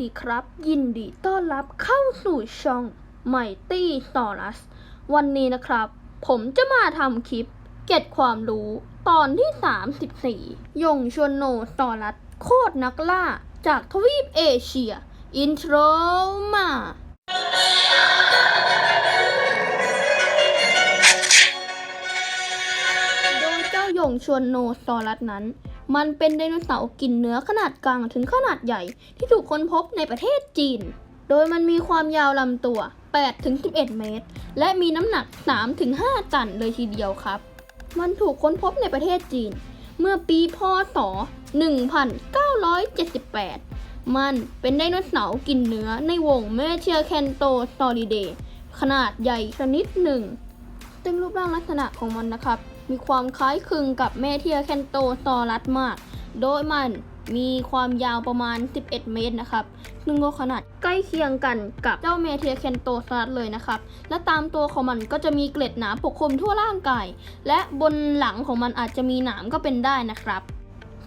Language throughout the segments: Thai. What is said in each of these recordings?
ดีครับ ยินดีต้อนรับเข้าสู่ช่อง Mighty s o r u s วันนี้นะครับ ผมจะมาทำคลิป เก็ดความรู้ตอนที่ 34 ยงชวนโนสอรัสโคตรนักล่า จากทวีปเอเชีย อินโทรมาโดยเจ้ายงชวนโนซอรัสนั้น มันเป็นไดโนเสาร์กินเนื้อขนาดกลางถึงขนาดใหญ่ ที่ถูกค้นพบในประเทศจีน โดยมันมีความยาวลำตัว 8-11 เมตร และมีน้ำหนัก 3-5 ตันเลยทีเดียวครับ มันถูกค้นพบในประเทศจีน เมื่อปีพศ 1978 มันเป็นไดโนเสาร์กินเนื้อในวงเมเชียแคนโตซอริเดขนาดใหญ่ชนิดหนึ่งซึ่งรูปร่างลักษณะของมันนะครับ มีความคล้ายคลึงกับแม่เทียแคนโตซอรัสมาก โดยมันมีความยาวประมาณ 11 เมตรนะครับ ซึ่งก็ขนาดใกล้เคียงกันกับเจ้าเมเทียแคนโตซอรัสเลยนะครับ และตามตัวของมันก็จะมีเกล็ดหนามปกคลุมทั่วร่างกาย และบนหลังของมันอาจจะมีหนามก็เป็นได้นะครับ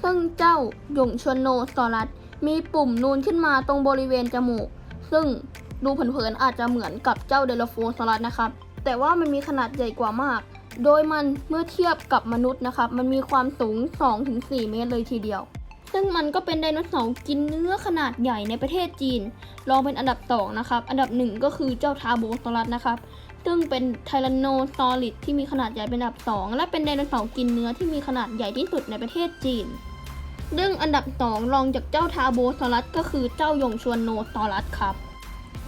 ซึ่งเจ้าหยงชวนโนซอรัสมีปุ่มนูนขึ้นมาตรงบริเวณจมูก ซึ่งดูเผินๆอาจจะเหมือนกับเจ้าเดลโฟซอรัสนะครับ แต่ว่ามันมีขนาดใหญ่กว่ามาก โดยมันเมื่อเทียบกับมนุษย์นะครับ มันมีความสูง 2-4 เมตรเลยทีเดียว ซึ่งมันก็เป็นไดโนเสาร์กินเนื้อขนาดใหญ่ในประเทศจีน รองเป็นอันดับ 2 นะครับ อันดับ 1 ก็คือเจ้าทาโบซอรัสนะครับ ซึ่งเป็นไทแรนโนซอริดที่มีขนาดใหญ่เป็นอันดับ 2 และเป็นไดโนเสาร์กินเนื้อที่มีขนาดใหญ่ที่สุดในประเทศจีน ซึ่งอันดับ 2 รองจากเจ้าทาโบซอรัสก็คือเจ้ายงชวนโนซอรัสครับ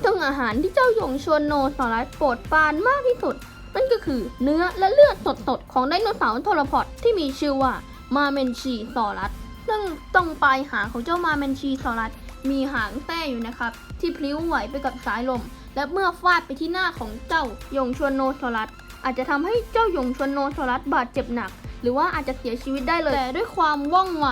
ซึ่งอาหารที่เจ้ายงชวนโนซอรัสโปรดปานมากที่สุด นั่นก็คือเนื้อและเลือดสดๆ ของไดโนเสาร์ทรพอดที่มีชื่อว่ามาเมนชีซอรัสซึ่งตรงปลายหางของเจ้ามาเมนชีซอรัสมีหางแต้อยู่นะครับ ที่พลิ้วไหวไปกับสายลม และเมื่อฟาดไปที่หน้าของเจ้ายงชวนโนซอรัสอาจจะทำให้เจ้ายงชวนโนซอรัสบาดเจ็บหนัก หรือว่าอาจจะเสียชีวิตได้เลย แต่ด้วยความว่องไว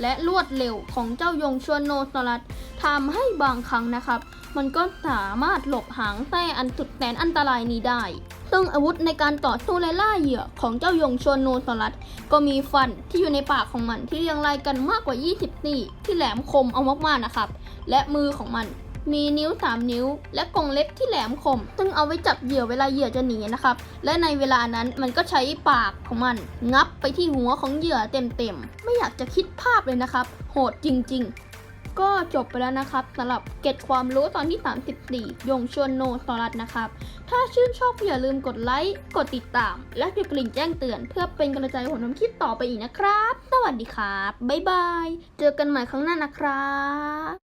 และรวดเร็วของเจ้ายงชวนโนซอรัสทำให้บางครั้งนะครับ มันก็สามารถหลบหางแส้อันสุดแสนอันตรายนี้ได้ ซึ่งอาวุธในการต่อสู้และล่าเหยื่อของเจ้ายงชวนโนซอรัสก็มีฟันที่อยู่ในปากของมันที่เรียงรายกันมากกว่า 20นี่ที่แหลมคมเอามากๆนะครับ และมือของมันมีนิ้ว 3 นิ้ว และกรงเล็บที่แหลมคม ซึ่งเอาไว้จับเหยื่อเวลาเหยื่อจะหนีนะครับ และในเวลานั้นมันก็ใช้ปากของมัน งับไปที่หัวของเหยื่อเต็มๆ ไม่อยากจะคิดภาพเลยนะครับ โหดจริง ๆ ก็จบไปแล้วนะครับสำหรับเก็ตความรู้ตอนที่ 34 ยงชวนโนสรัตนะครับ ถ้าชื่นชอบก็อย่าลืมกดไลค์ กดติดตาม และกดกระดิ่งแจ้งเตือน เพื่อเป็นกำลังใจให้ผมทำคิดต่อไปอีกนะครับ สวัสดีครับ บ๊ายบาย เจอกันใหม่ครั้งหน้านะครับ